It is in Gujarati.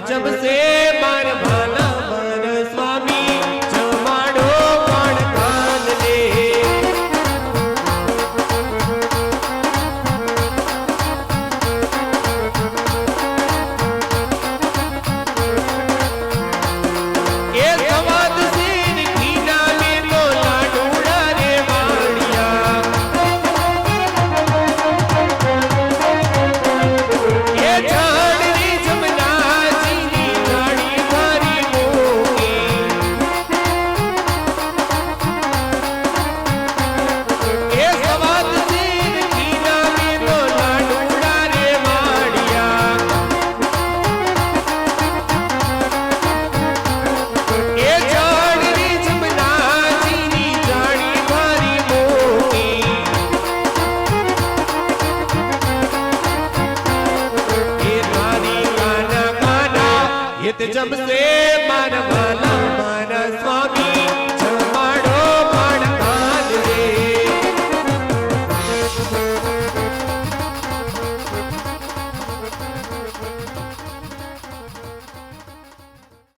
પણ સે માર ભાલા વર સ્વામી જમાડો પણ કાન લે. એ સવાદ સીન ઘીના મે તો લાડુડા રે વાડિયા એ નિત જમશે માનવાના માનસ